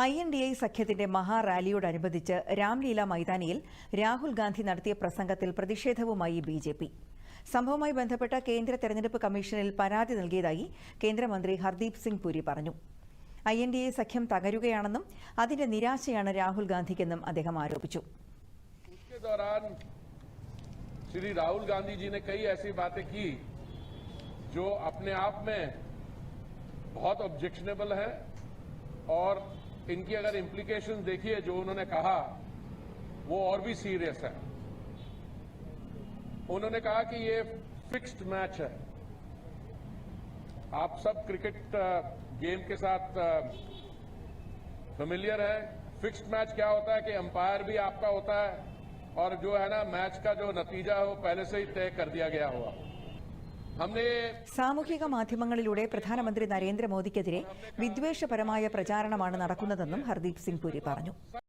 I N D I സഖ്യത്തിന്റെ മഹാറാലിയോടനുബന്ധിച്ച് രാംലീല മൈതാനിയിൽ രാഹുൽ ഗാന്ധി നടത്തിയ പ്രസംഗത്തിൽ പ്രതിഷേധവുമായി ബി ജെ പി സംഭവവുമായി ബന്ധപ്പെട്ട കേന്ദ്ര തെരഞ്ഞെടുപ്പ് കമ്മീഷനിൽ പരാതി നൽകിയതായി കേന്ദ്രമന്ത്രി ഹർദീപ് സിംഗ് പുരി പറഞ്ഞു ഐ എൻ ഡി എ സഖ്യം തകരുകയാണെന്നും അതിന്റെ നിരാശയാണ് രാഹുൽ ഗാന്ധിക്കെന്നും അദ്ദേഹം ആരോപിച്ചു उसके दौरान श्री राहुल गांधी जी ने कई ऐसी बातें की जो अपने आप में बहुत ऑब्जेक्शनेबल है और इनकी अगर इम्प्लीकेशन देखिए जो उन्होंने कहा, वो और भी सीरियस है। उन्होंने कहा कि ये फिक्स्ड मैच है। आप सब क्रिकेट गेम के साथ फेमिलियर है। फिक्स्ड मैच क्या होता है कि अंपायर भी आपका होता है और जो है ना मैच का जो नतीजा है, वो पहले से ही तय कर दिया गया हुआ। സാമൂഹിക മാധ്യമങ്ങളിലൂടെ പ്രധാനമന്ത്രി നരേന്ദ്രമോദിക്കെതിരെ വിദ്വേഷപരമായ പ്രചാരണമാണ് നടക്കുന്നതെന്നും ഹർദീപ് സിംഗ് പുരി പറഞ്ഞു.